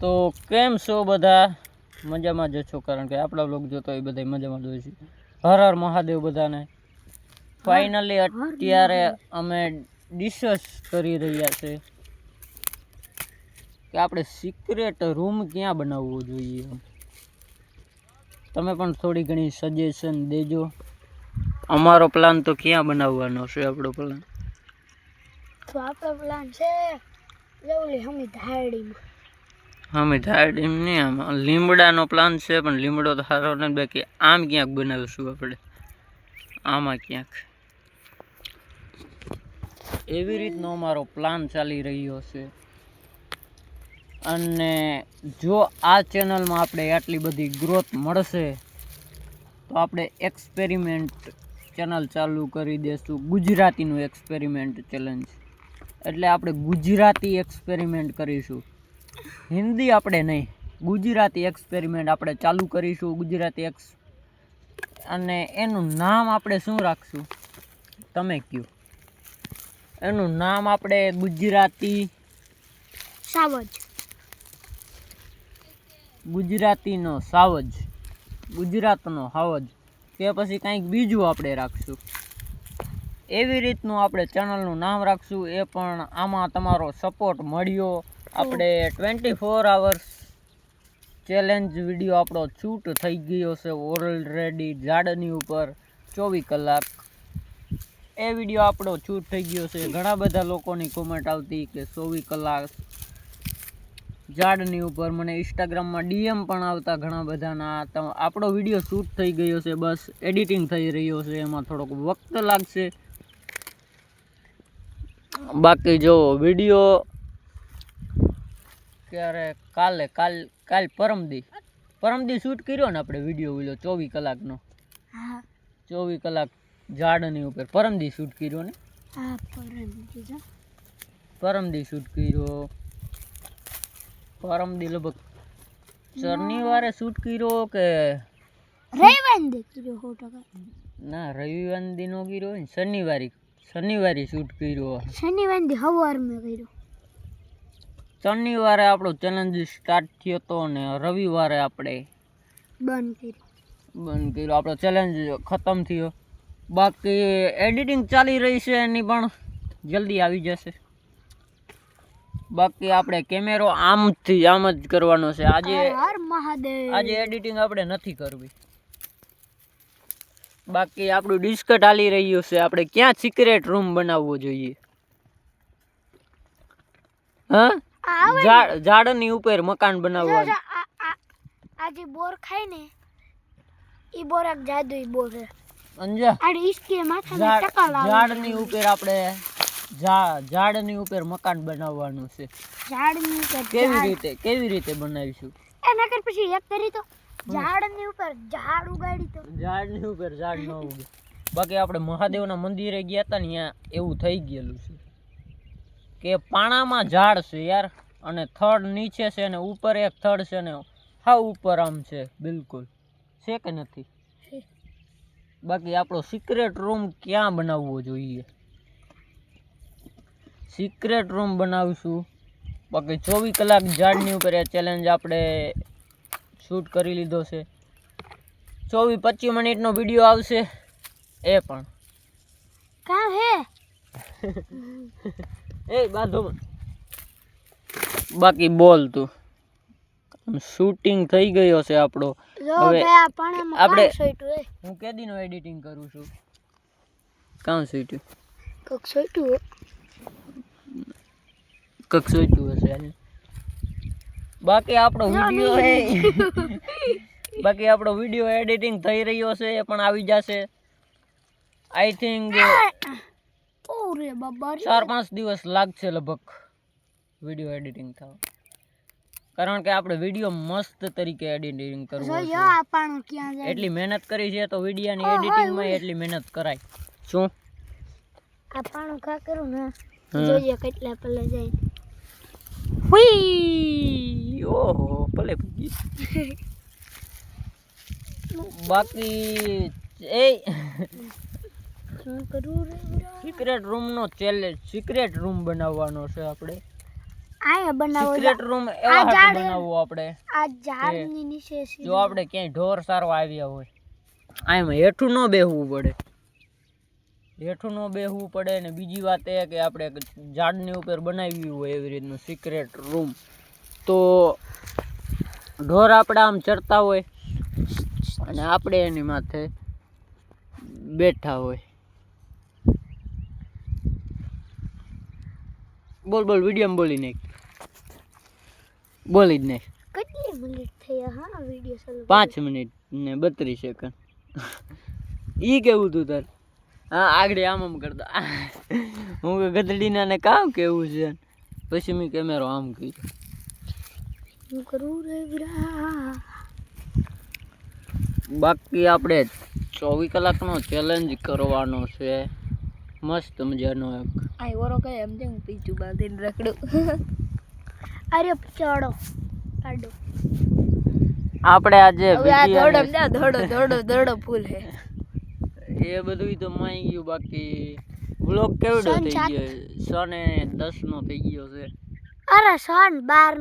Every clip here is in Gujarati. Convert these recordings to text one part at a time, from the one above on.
તો કેમ છો બધા? મજામાં જ છો? કારણ કે આપણા બ્લોગ જોતો એ બધા મજામાં જોઈએ છે. હર હર મહાદેવ બધાને. ફાઇનલી અત્યારે અમે ડિસ્કસ કરી રહ્યા છે કે આપણે સિક્રેટ રૂમ ક્યાં બનાવવો જોઈએ? તમે પણ થોડી ઘણી સજેશન દેજો. અમારો પ્લાન તો ક્યાં બનાવવાનો છે આપણો પ્લાન તો આપણો પ્લાન છે જવલી હમી ધારડીમાં. અમે ધારડીમ નહીં, આમાં લીમડાનો પ્લાન છે, પણ લીમડો તો સારો નથી, બાકી આમ ક્યાંક બનાવીશું આપણે? આમાં ક્યાંક? એવી રીતનો અમારો પ્લાન ચાલી રહ્યો છે. અને જો આ ચેનલમાં આપણે આટલી બધી ગ્રોથ મળશે, તો આપણે એક્સપેરિમેન્ટ ચેનલ ચાલુ કરી દઈશું ગુજરાતીનું એક્સપેરિમેન્ટ ચેલેન્જ એટલે આપણે ગુજરાતી એક્સપેરિમેન્ટ કરીશું. હિન્દી આપણે નહીં. ગુજરાતી એક્સપેરિમેન્ટ આપણે ચાલુ કરીશું ગુજરાતી એક્સ અને એનું નામ આપણે શું રાખશું? તમે કહો એનું નામ આપણે ગુજરાતી સાવજ. ગુજરાતીનો સાવજ. ગુજરાતનો હાવજ. કે પછી કંઈક બીજું આપણે રાખશું. એવી રીતનું આપણે ચેનલનું નામ રાખશું. એ પણ આમાં તમારો સપોર્ટ મળ્યો. આપણે twenty four hours challenge video આપણો શૂટ થઈ ગયો છે ઓલરેડી ઝાડની ઉપર ચોવીસ કલાક. એ વીડિયો આપણો શૂટ થઈ ગયો છે. ઘણા બધા લોકોની કોમેન્ટ આવતી કે ચોવીસ કલાક ઝાડની ઉપર. મને ઇન્સ્ટાગ્રામમાં ડીએમ પણ આવતા ઘણા બધાના. આપણો વીડિયો શૂટ થઈ ગયો છે. બસ એડિટિંગ થઈ રહ્યો છે. એમાં થોડોક વખત લાગશે. બાકી જો વીડિયો ક્યારે કાલે કાલ કાલ પરમદી. પરમદી શૂટ કર્યો ને આપણે વીડિયો વિલો ચોવીસ કલાકનો. ચોવીસ કલાક ઝાડની ઉપર પરમદી શૂટ કર્યો ને? પરમદી શૂટ કર્યો. પરમદી લગભગ શનિવારે શૂટ કર્યો કે રવિવાન દેખ્યો ના રવિવાર દિનો કર્યો ને શનિવારે શનિવારે શૂટ કર્યો. શનિવાર હવાર મેં કર્યો. શનિવારે આપણો ચેલેન્જ સ્ટાર્ટ થયો હતો ને રવિવારે આપણે બંધ કર્યું. બંધ કર્યું. આપણો ચેલેન્જ ખતમ થયો. બાકી એડિટિંગ ચાલી રહી છે એની પણ જલ્દી આવી જશે. બાકી આપણે કેમેરો આમથી આમ જ કરવાનો છે. આજે આજે એડિટિંગ આપણે નથી કરવી. બાકી આપણું ડિસ્કટ હાલી રહ્યું છે. આપણે ક્યાં સિક્રેટ રૂમ બનાવવો જોઈએ? હા? ઝાડ ઝાડની ઉપર મકાન બનાવવાનું. આ જે બોર ખાય ને ઈ બોર એક જાદુઈ બોર છે. અંજા આડે ઈસકે ઝાડ ટકા લાવે ઝાડની ઉપર આપણે ઝાડની ઉપર મકાન બનાવવાનું છે. ઝાડની ઉપર કેવી રીતે કેવી રીતે બનાવીશું? એ નકર પછી એક કરી તો ઝાડની ઉપર ઝાડ ઉગાડી તો. ઝાડની ઉપર ઝાડ ન ઉગે. બાકી આપણે મહાદેવના મંદિરે ગયા હતા ને ત્યાં એવું થઈ ગયેલું છે. કે પાણામાં ઝાડ છે યાર. અને થડ નીચે છે ને ઉપર એક થડ છે ને હા ઉપર આમ છે બિલકુલ. છે કે નથી? બાકી આપણો સિક્રેટ રૂમ ક્યાં બનાવવો જોઈએ? સિક્રેટ રૂમ બનાવીશું. બાકી ચોવીસ કલાક ઝાડની ઉપર એ ચેલેન્જ આપણે શૂટ કરી લીધો છે. ચોવીસ પચીસ મિનિટનો વીડિયો આવશે એ પણ. કામ હે? એ બાંધો બાકી બોલ તું. શૂટિંગ થઈ ગયો છે આપણો. હવે આપણે- હું કેદીનો એડિટિંગ કરું છું? કાં સીટ્યું કક સોઈટું કક સીટ્યું હશે બાકી આપણો વીડિયો હે બાકી આપણો વીડિયો એડિટિંગ થઈ રહ્યો છે એ પણ આવી જશે. આઈ થિંક ઓરે બાબા. ચાર પાંચ દિવસ લાગશે લગભગ. વીડિયો એડિટિંગ થવા. કારણ કે આપણે વીડિયો મસ્ત તરીકે એડિટિંગ કરવું એટલી મહેનત કરી છે તો વિડીયોની એડિટિંગમાં એટલી મહેનત કરાય. શું? આ કા કરું ને? જોઈએ કેટલા પલે જાય. હુઈ! ઓહો પલે ભૂગી બાકી એ સિક્રેટ રૂમ નો સિક્રેટ રૂમનો ચેલેન્જ સિક્રેટ રૂમ બનાવવાનો છે આપણે. અહીંયા બનાવો સિક્રેટ રૂમ એવા ઝાડ- બનાવવું આપણે. આ ઝાડની નીચે છે. જો આપણે ક્યાંય ઢોર સારવા આવ્યા હોય. આમાં હેઠું ન બેહવું પડે. હેઠું ન બેહવું પડે ને બીજી વાત એ કે આપણે ઝાડની ઉપર બનાવી હોય એવી રીતનું સિક્રેટ રૂમ તો ઢોર આપણે આમ ચડતા હોય અને આપણે એની માથે બેઠા હોય. બોલ બોલ વીડિયો બોલી નાખ. બોલી જ નહીં કેટલી મિનિટ થઈ હા વિડિયો ચાલુ પાંચ મિનિટ ને બત્રીસ સેકન્ડ ઈ કેવું તું તાર? હા આગળ આમ આમ કરતા. હું કે ગધડીના ને કામ કેવું છે? પછી મેં કેમેરો આમ કર્યો. હું કરું રે વિરા બાકી આપણે ચોવીસ કલાકનો ચેલેન્જ કરવાનો છે. મસ્ત મજાનો એક. આ ઓરો કઈ એમ જેમ પીચું બાંધીને રખડું. અરે ચડો. કાઢો. આપણે આજે ને- ધોડો ધોડો ધોડો ફૂલ હે એ બધું તો માઈ ગયું બાકી બ્લોક કેવડો થઈ ગયો? સને દસ નો થઈ ગયો છે. અરે સન બાર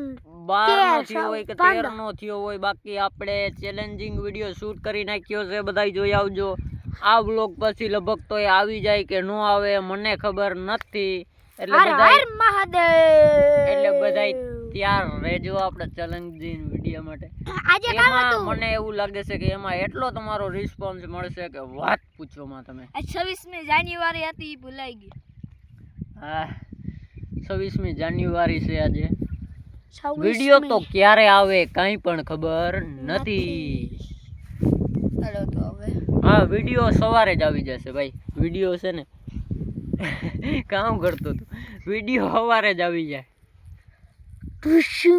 બાર નો થયો હોય કે તેર નો થયો હોય બાકી આપણે ચેલેન્જિંગ વીડિયો શૂટ કરી નાખ્યો છે બધાય જોઈ આવજો. આ બ્લોગ પછી લગભગ તો એ આવી જાય કે નો આવે મને ખબર નથી. એટલે બધા મહાદેવ! એટલે બધાય તૈયાર રહેજો આપણે ચેલેન્જિંગ વીડિયો માટે. આજે કામ હતું? મને એવું લાગે છે કે એમાં એટલો તમારો રિસ્પોન્સ મળશે કે વાત પૂછવામાં તમે. આજ છવ્વીસમી જાન્યુઆરી હતી ભૂલાઈ ગઈ. હા છવ્વીસમી જાન્યુઆરી છે આજે. વીડિયો તો ક્યારે આવે કાંઈ પણ ખબર નથી. હેલો તો હવે. હા વીડિયો સવારે જ આવી જશે ભાઈ. વીડિયો છે ને કામ કરતો હતો. વીડિયો સવારે જ આવી જાય. 不是。